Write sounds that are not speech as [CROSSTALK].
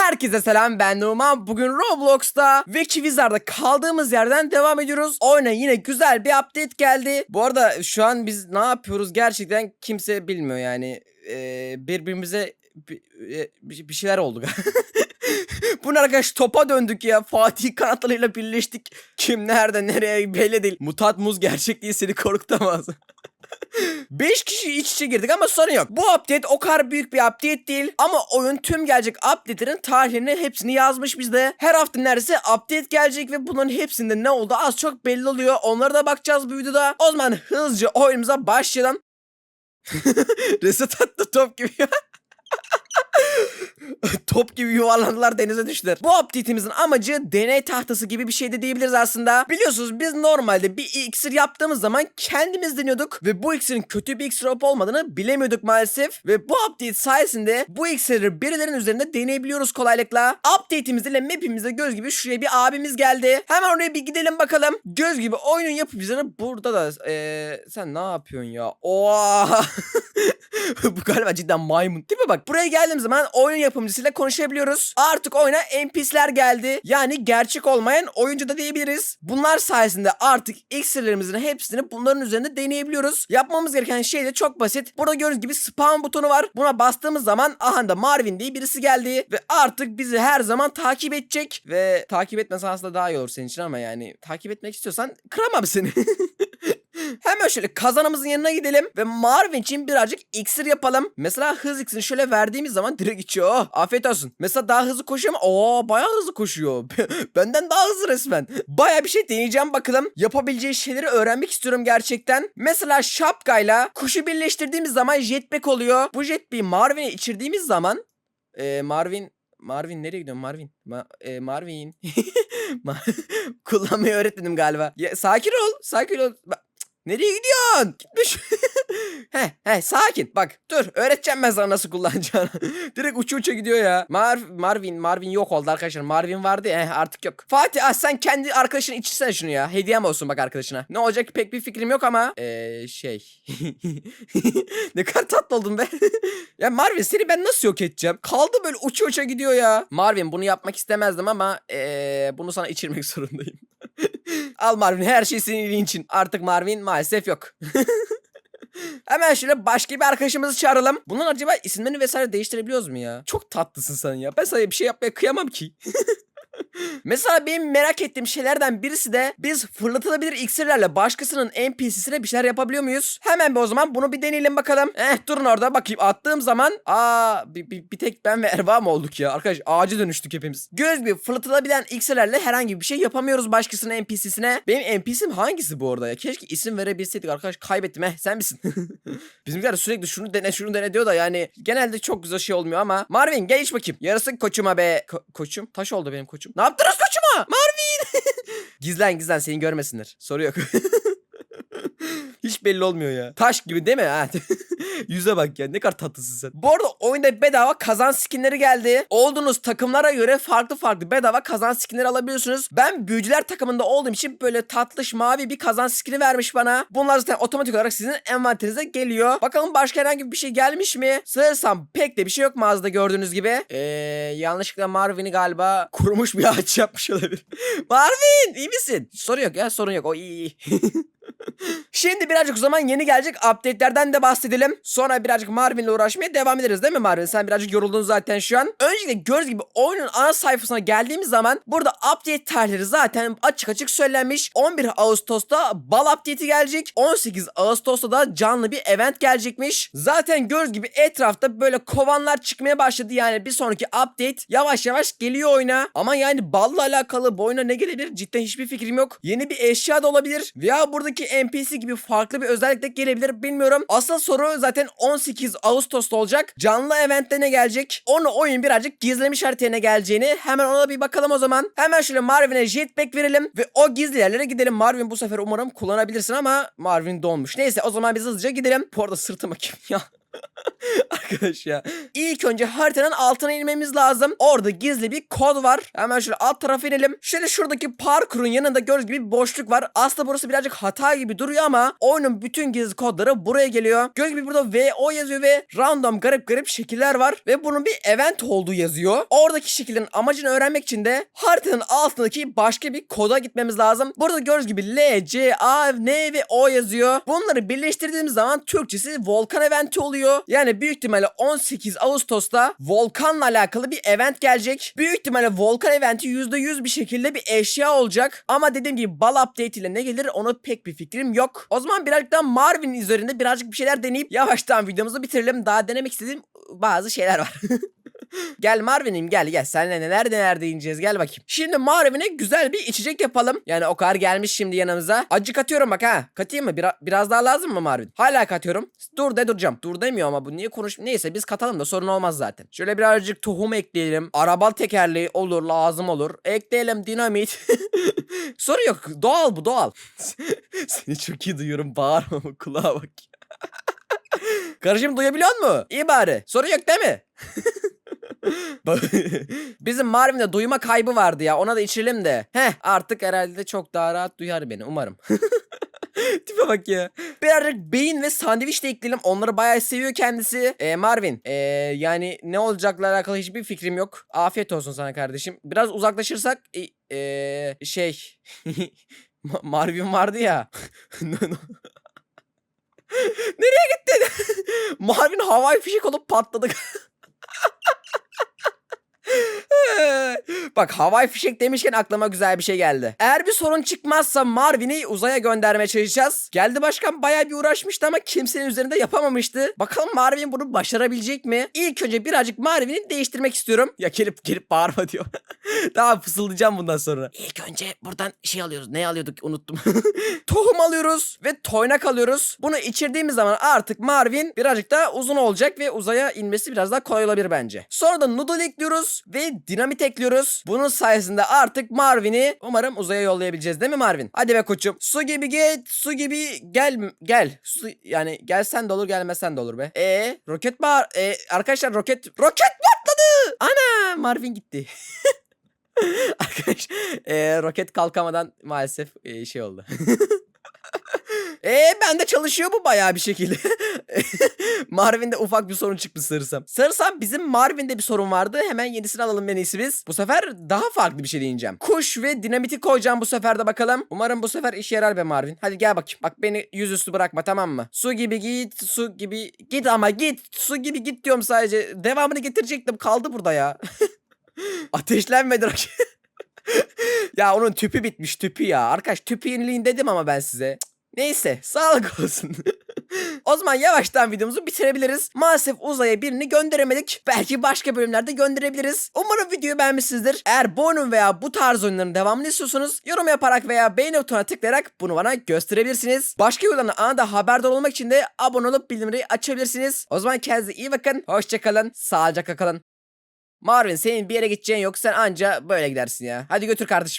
Herkese selam ben Numan. Bugün Roblox'ta Wiki Wizard'da kaldığımız yerden devam ediyoruz. Oyuna yine güzel bir update geldi. Bu arada şu an biz ne yapıyoruz gerçekten kimse bilmiyor yani. Ee, birbirimize bi- e, bir şeyler oldu. Bu ne arkadaş topa döndük ya. Fatih kanatlarıyla birleştik. Kim nerede nereye belli değil. Mutat muz gerçek değil seni korkutamaz. [LAUGHS] 5 kişi iç içe girdik ama sorun yok. Bu update o kadar büyük bir update değil. Ama oyun tüm gelecek update'lerin tarihlerini hepsini yazmış bizde. Her hafta neredeyse update gelecek ve bunların hepsinde ne oldu az çok belli oluyor. Onlara da bakacağız bu videoda. O zaman hızlıca oyunumuza başlayalım. [LAUGHS] Reset attı top gibi. [LAUGHS] [LAUGHS] Top gibi yuvarlandılar denize düştüler. Bu update'imizin amacı deney tahtası gibi bir şey de diyebiliriz aslında. Biliyorsunuz biz normalde bir iksir yaptığımız zaman kendimiz deniyorduk ve bu iksirin kötü bir iksir olup olmadığını bilemiyorduk maalesef. Ve bu update sayesinde bu iksiri birilerinin üzerinde deneyebiliyoruz kolaylıkla. Update'imizle map'imizde göz gibi şuraya bir abimiz geldi. Hemen oraya bir gidelim bakalım. Göz gibi oyunun yapımcıları burada da eee, sen ne yapıyorsun ya? Oha! [LAUGHS] Bu galiba cidden maymun. Değil bak? Buraya geldiğim zaman oyun yapımcısıyla konuşabiliyoruz. Artık oyuna NPC'ler geldi. Yani gerçek olmayan oyuncu da diyebiliriz. Bunlar sayesinde artık iksirlerimizin hepsini bunların üzerinde deneyebiliyoruz. Yapmamız gereken şey de çok basit. Burada gördüğünüz gibi spawn butonu var. Buna bastığımız zaman aha da Marvin diye birisi geldi. Ve artık bizi her zaman takip edecek. Ve takip etmesi aslında daha iyi olur senin için ama yani takip etmek istiyorsan kıramam seni. [LAUGHS] Hemen şöyle kazanımızın yanına gidelim ve Marvin için birazcık iksir yapalım. Mesela hız iksirini şöyle verdiğimiz zaman direkt içiyor. Oh, afiyet olsun. Mesela daha hızlı koşuyor mu? Oo bayağı hızlı koşuyor. [LAUGHS] Benden daha hızlı resmen. Bayağı bir şey deneyeceğim bakalım. Yapabileceği şeyleri öğrenmek istiyorum gerçekten. Mesela şapkayla kuşu birleştirdiğimiz zaman jetpack oluyor. Bu jetpack'i Marvin'e içirdiğimiz zaman e, Marvin Marvin nereye gidiyorsun Marvin? Ma- e, Marvin. [LAUGHS] Ma- [LAUGHS] Kullanmayı öğretmedim galiba. Ya, sakin ol. Sakin ol. Ba- Nereye gidiyorsun? Gitmiş. [LAUGHS] he he sakin. Bak dur öğreteceğim ben sana nasıl kullanacağını. [LAUGHS] Direkt uça uça gidiyor ya. Mar- Marvin Marvin yok oldu arkadaşlar. Marvin vardı ya eh, artık yok. Fatih ah, sen kendi arkadaşına içirsen şunu ya. Hediyem olsun bak arkadaşına. Ne olacak pek bir fikrim yok ama. Eee şey. [LAUGHS] ne kadar tatlı oldun be. ya Marvin seni ben nasıl yok edeceğim? Kaldı böyle uça uça gidiyor ya. Marvin bunu yapmak istemezdim ama eee, bunu sana içirmek zorundayım. Al Marvin her şey senin için. Artık Marvin maalesef yok. [LAUGHS] Hemen şöyle başka bir arkadaşımızı çağıralım. Bunun acaba isimlerini vesaire değiştirebiliyoruz mu ya? Çok tatlısın sen ya. Ben sana bir şey yapmaya kıyamam ki. [LAUGHS] Mesela benim merak ettiğim şeylerden birisi de biz fırlatılabilir iksirlerle başkasının NPC'sine bir şeyler yapabiliyor muyuz? Hemen bir o zaman bunu bir deneyelim bakalım. Eh durun orada bakayım attığım zaman aa bir, bir, bir tek ben ve Erva mı olduk ya? Arkadaş ağaca dönüştük hepimiz. Göz gibi fırlatılabilen iksirlerle herhangi bir şey yapamıyoruz başkasının NPC'sine. Benim NPC'm hangisi bu arada ya? Keşke isim verebilseydik arkadaş kaybettim eh sen misin? [LAUGHS] Bizimkiler sürekli şunu dene şunu dene diyor da yani genelde çok güzel şey olmuyor ama. Marvin gel iç bakayım. Yarısı koçuma be. Ko- koçum? Taş oldu benim koçum. Ne yaptınız koçuma? Marvin! [LAUGHS] gizlen gizlen seni görmesinler. Soru yok. [LAUGHS] Hiç belli olmuyor ya. Taş gibi değil mi? Ha? [LAUGHS] Yüze bak ya ne kadar tatlısın sen. Bu arada oyunda bedava kazan skinleri geldi. Olduğunuz takımlara göre farklı farklı bedava kazan skinleri alabiliyorsunuz. Ben büyücüler takımında olduğum için böyle tatlış mavi bir kazan skini vermiş bana. Bunlar zaten otomatik olarak sizin envanterinize geliyor. Bakalım başka herhangi bir şey gelmiş mi? Sığırsam pek de bir şey yok mağazada gördüğünüz gibi. Eee yanlışlıkla Marvin'i galiba kurumuş bir ağaç yapmış olabilir. [LAUGHS] Marvin iyi misin? Sorun yok ya sorun yok o iyi iyi. [LAUGHS] Şimdi birazcık o zaman yeni gelecek update'lerden de bahsedelim. Sonra birazcık Marvin'le uğraşmaya devam ederiz değil mi Marvin? Sen birazcık yoruldun zaten şu an. Öncelikle gördüğünüz gibi oyunun ana sayfasına geldiğimiz zaman burada update tarihleri zaten açık açık söylenmiş. 11 Ağustos'ta bal update'i gelecek. 18 Ağustos'ta da canlı bir event gelecekmiş. Zaten gördüğünüz gibi etrafta böyle kovanlar çıkmaya başladı. Yani bir sonraki update yavaş yavaş geliyor oyuna. Ama yani balla alakalı bu oyuna ne gelebilir cidden hiçbir fikrim yok. Yeni bir eşya da olabilir. Veya buradaki NPC gibi farklı bir özellik de gelebilir bilmiyorum. Asıl soru zaten 18 Ağustos'ta olacak. Canlı eventte ne gelecek? Onu oyun birazcık gizlemiş haritaya ne geleceğini. Hemen ona bir bakalım o zaman. Hemen şöyle Marvin'e jetpack verelim ve o gizli yerlere gidelim. Marvin bu sefer umarım kullanabilirsin ama Marvin donmuş. Neyse o zaman biz hızlıca gidelim. Bu arada sırtıma kim ya? Arkadaş ya. İlk önce haritanın altına inmemiz lazım. Orada gizli bir kod var. Hemen şöyle alt tarafa inelim. Şöyle şuradaki parkurun yanında gördüğünüz gibi bir boşluk var. Aslında burası birazcık hata gibi duruyor ama oyunun bütün gizli kodları buraya geliyor. Gördüğünüz gibi burada VO yazıyor ve random garip garip şekiller var. Ve bunun bir event olduğu yazıyor. Oradaki şekilin amacını öğrenmek için de haritanın altındaki başka bir koda gitmemiz lazım. Burada gördüğünüz gibi L, C, A, N ve O yazıyor. Bunları birleştirdiğimiz zaman Türkçesi volkan eventi oluyor. Yani büyük ihtimalle 18 Ağustos'ta volkanla alakalı bir event gelecek. Büyük ihtimalle volkan eventi %100 bir şekilde bir eşya olacak. Ama dediğim gibi bal update ile ne gelir onu pek bir fikrim yok. O zaman birazcık daha Marvin üzerinde birazcık bir şeyler deneyip yavaştan videomuzu bitirelim. Daha denemek istediğim bazı şeyler var. [LAUGHS] Gel Marvin'im gel gel. Seninle neler neler değineceğiz gel bakayım. Şimdi Marvin'e güzel bir içecek yapalım. Yani o kadar gelmiş şimdi yanımıza. Acı katıyorum bak ha. Katayım mı? Bira- biraz daha lazım mı Marvin? Hala katıyorum. Dur de duracağım. Dur demiyor ama bu niye konuş... Neyse biz katalım da sorun olmaz zaten. Şöyle birazcık tohum ekleyelim. Araba tekerleği olur lazım olur. Ekleyelim dinamit. [LAUGHS] sorun yok. Doğal bu doğal. [LAUGHS] Seni çok iyi duyuyorum. Bağırma kulağa bak. [LAUGHS] Karıcığım duyabiliyor musun? İyi bari. Sorun yok değil mi? [LAUGHS] Bizim Marvin'de duyma kaybı vardı ya. Ona da içelim de. Heh artık herhalde çok daha rahat duyar beni umarım. [LAUGHS] Tipe bak ya. Birazcık beyin ve sandviç de ekleyelim. Onları bayağı seviyor kendisi. Ee, Marvin. ee, yani ne olacakla alakalı hiçbir fikrim yok. Afiyet olsun sana kardeşim. Biraz uzaklaşırsak ee, şey [LAUGHS] Ma- Marvin vardı ya. Nereye gitti? Marvin havai fişek olup patladı. Bak havai fişek demişken aklıma güzel bir şey geldi. Eğer bir sorun çıkmazsa Marvin'i uzaya göndermeye çalışacağız. Geldi başkan bayağı bir uğraşmıştı ama kimsenin üzerinde yapamamıştı. Bakalım Marvin bunu başarabilecek mi? İlk önce birazcık Marvin'i değiştirmek istiyorum. Ya gelip gelip bağırma diyor. [LAUGHS] tamam fısıldayacağım bundan sonra. İlk önce buradan şey alıyoruz. Ne alıyorduk unuttum. [LAUGHS] Tohum alıyoruz ve toynak alıyoruz. Bunu içirdiğimiz zaman artık Marvin birazcık daha uzun olacak ve uzaya inmesi biraz daha kolay olabilir bence. Sonra da noodle ekliyoruz ve dinamit ekliyoruz. Bunun sayesinde artık Marvin'i umarım uzaya yollayabileceğiz değil mi Marvin? Hadi be koçum. Su gibi git, su gibi gel gel. Su yani gelsen de olur, gelmesen de olur be. E roket bağır. E arkadaşlar roket roket patladı. Ana Marvin gitti. [LAUGHS] Arkadaş e, roket kalkamadan maalesef e, şey oldu. [LAUGHS] Eee bende çalışıyor bu bayağı bir şekilde. [LAUGHS] Marvin'de ufak bir sorun çıktı sarısam. Sarısam bizim Marvin'de bir sorun vardı. Hemen yenisini alalım en iyisi biz. Bu sefer daha farklı bir şey deneyeceğim. Kuş ve dinamiti koyacağım bu sefer de bakalım. Umarım bu sefer işe yarar be Marvin. Hadi gel bakayım. Bak beni yüzüstü bırakma tamam mı? Su gibi git, su gibi git ama git. Su gibi git diyorum sadece. Devamını getirecektim kaldı burada ya. [LAUGHS] Ateşlenmedi roket. [LAUGHS] ya onun tüpü bitmiş tüpü ya. Arkadaş tüpü yenileyin dedim ama ben size. Neyse sağlık [LAUGHS] olsun. o zaman yavaştan videomuzu bitirebiliriz. Maalesef uzaya birini gönderemedik. Belki başka bölümlerde gönderebiliriz. Umarım videoyu beğenmişsinizdir. Eğer bu oyunun veya bu tarz oyunların devamını istiyorsanız yorum yaparak veya beğeni butonuna tıklayarak bunu bana gösterebilirsiniz. Başka videolardan anında haberdar olmak için de abone olup bildirimleri açabilirsiniz. O zaman kendinize iyi bakın. Hoşçakalın. Sağlıcakla kalın. Marvin senin bir yere gideceğin yok. Sen anca böyle gidersin ya. Hadi götür kardeşim.